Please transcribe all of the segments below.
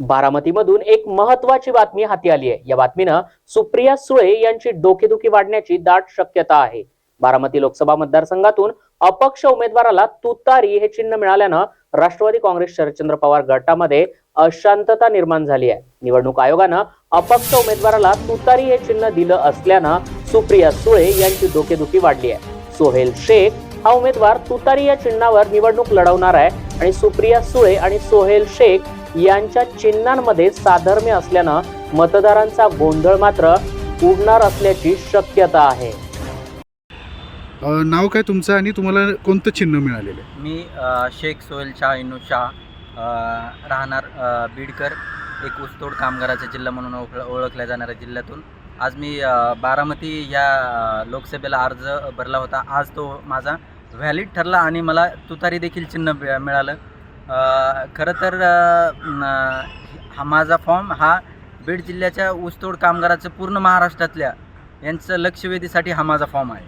बारामतीमधून एक महत्वाची बातमी हाती आली आहे. या बातमीनं सुप्रिया सुळे यांची डोकेदुखी वाढण्याची दाट शक्यता आहे. बारामती लोकसभा मतदारसंघातून अपक्ष उमेदवाराला तुतारी हे चिन्ह मिळाल्यानं राष्ट्रवादी काँग्रेस शरदचंद्र पवार गटामध्ये अशांतता निर्माण झाली आहे. निवडणूक आयोगानं अपक्ष उमेदवाराला तुतारी हे चिन्ह दिलं असल्यानं सुप्रिया सुळे यांची डोकेदुखी वाढली आहे. सोहेल शेख हा उमेदवार तुतारी या चिन्हावर निवडणूक लढवणार आहे आणि सुप्रिया सुळे आणि सोहेल शेख यांच्या चिन्हांमध्ये साधर्म्य असल्यानं मतदारांचा गोंधळ मात्र उडणार असल्याची शक्यता आहे. नाव काय तुमचं आणि तुम्हाला कोणतं चिन्ह मिळालेलं आहे? मी अ, शेख सोहेल शाह इनू शाह अ, राहणार अ, बीडकर एक ऊसतोड कामगाराचा जिल्हा म्हणून ओळख ओळखल्या जाणाऱ्या जिल्ह्यातून. आज मी अ, बारामती या अ, लोकसभेला अर्ज भरला होता. आज तो माझा व्हॅलिड ठरला आणि मला तुतारी देखील चिन्ह मिळ- मिळालं. खरं तर हा माझा फॉर्म हा बीड जिल्ह्याच्या ऊसतोड कामगाराचं पूर्ण महाराष्ट्रातल्या यांचं लक्षवेधीसाठी हा माझा फॉर्म आहे.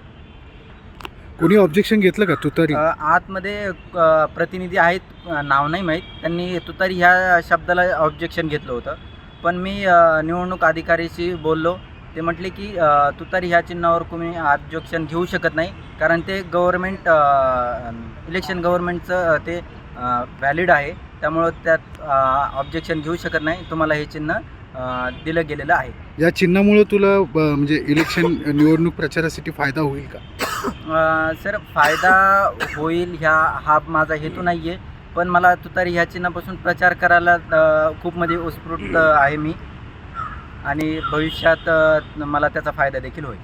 कोणी ऑब्जेक्शन घेतलं का तुतारी? आतमध्ये प्रतिनिधी आहेत नाव नाही माहीत. त्यांनी तुतारी ह्या शब्दाला ऑब्जेक्शन घेतलं होतं. पण मी निवडणूक अधिकारीशी बोललो. ते म्हटले की तुतारी ह्या चिन्हावर तुम्ही ऑब्जेक्शन घेऊ शकत नाही. कारण ते गव्हर्मेंट इलेक्शन गव्हर्मेंटचं ते व्हॅलिड आहे. त्यामुळं त्यात ऑब्जेक्शन घेऊ शकत नाही. तुम्हाला हे चिन्ह दिलं गेलेलं आहे. या चिन्हामुळे तुला म्हणजे इलेक्शन निवडणूक प्रचारासाठी फायदा होईल का? सर फायदा होईल ह्या हा माझा हेतू नाही आहे पण मला तुतारी ह्या चिन्हापासून प्रचार करायला खूप म्हणजे उत्स्फूर्त आहे मी. आणि भविष्यात मला त्याचा फायदा देखील होईल.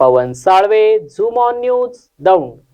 Pawan Salve zoom on news Daund.